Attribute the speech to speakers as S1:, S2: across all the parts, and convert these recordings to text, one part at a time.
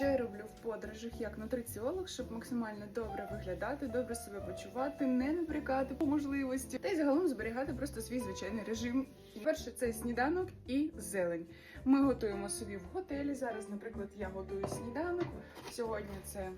S1: Що я роблю в подорожах як нутриціолог, щоб максимально добре виглядати, добре себе почувати, не напрягати по можливості, та й загалом зберігати просто свій звичайний режим. Перше це сніданок і зелень. Ми готуємо собі в готелі. Зараз, наприклад, я готую сніданок. Сьогодні це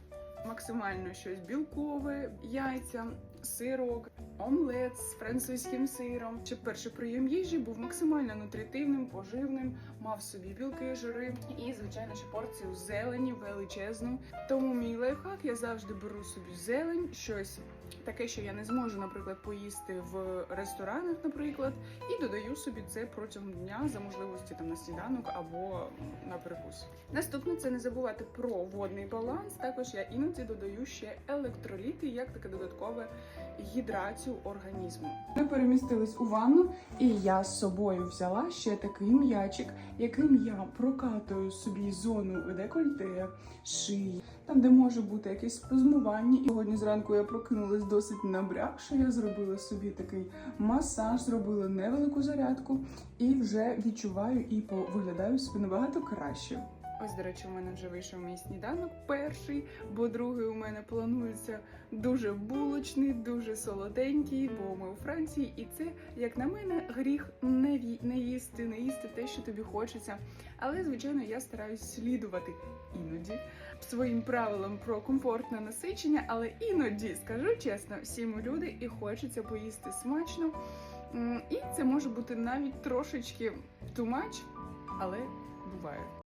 S1: максимально щось білкове, яйця, сирок, омлет з французьким сиром. Щоб перший прийом їжі був максимально нутритивним, поживним, мав собі білки, жири і, звичайно, ще порцію зелені величезну. Тому мій лайфхак я завжди беру собі зелень, щось таке, що я не зможу, наприклад, поїсти в ресторанах, наприклад, і додаю собі це протягом дня за можливості там на сніданок або на перекус. Наступне це не забувати про водний баланс. Також я іноді додаю ще електроліти як таке додаткове гідрацію організму. Ми перемістились у ванну, і я з собою взяла ще такий м'ячик, яким я прокатую собі зону декольте, шиї, там, де може бути якесь спазмування. І сьогодні зранку я прокинулась досить набрякше. Я зробила собі такий масаж, зробила невелику зарядку і вже відчуваю і виглядаю собі набагато краще. Ось, до речі, у мене вже вийшов мій сніданок перший, бо другий у мене планується дуже булочний, дуже солоденький, бо ми у Франції, і це, як на мене, гріх не, не їсти, не їсти те, що тобі хочеться. Але, звичайно, я стараюсь слідувати іноді своїм правилам про комфортне насичення, але іноді, скажу чесно, всі ми люди і хочеться поїсти смачно. І це може бути навіть трошечки much, але буває.